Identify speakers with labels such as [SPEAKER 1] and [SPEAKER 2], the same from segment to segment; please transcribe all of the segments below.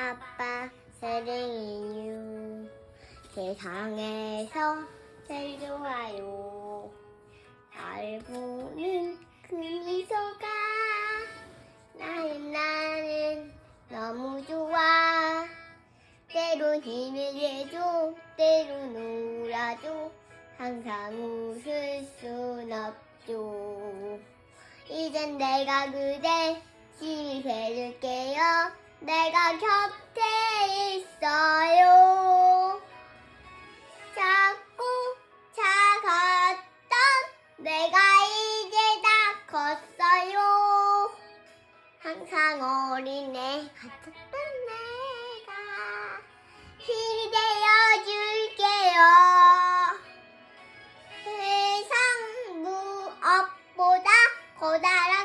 [SPEAKER 1] 아빠 사랑해요. 세상에서 제일 좋아요. 날 보는 그 미소가 나는 나는 너무 좋아. 때론 힘을 내줘, 때론 놀아줘. 항상 웃을 순 없죠. 이젠 내가 그대 힘이 돼줄게요. 내가 곁에 있어요. 자꾸 작았던 내가 이제 다 컸어요. 항상 어린애 같았던 내가 힘이 되어 줄게요. 세상 무엇보다 커다란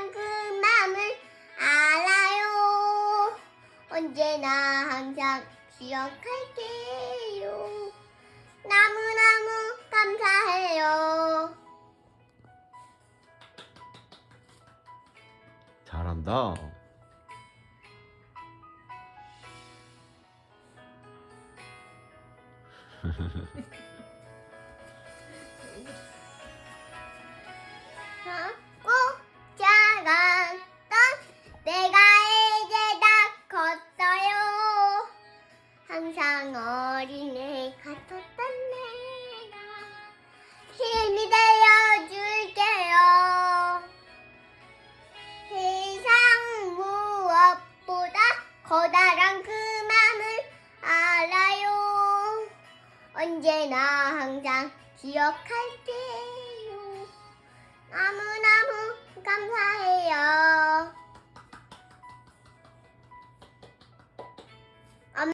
[SPEAKER 1] 언제나 항상 기억할게요. 너무너무 감사해요.
[SPEAKER 2] 잘한다.
[SPEAKER 1] 꼭 항상 어린애 같았던 내가 힘이 되어줄게요. 세상 무엇보다 커다란 그 맘을 알아요. 언제나 항상 기억할게요. 감사해요.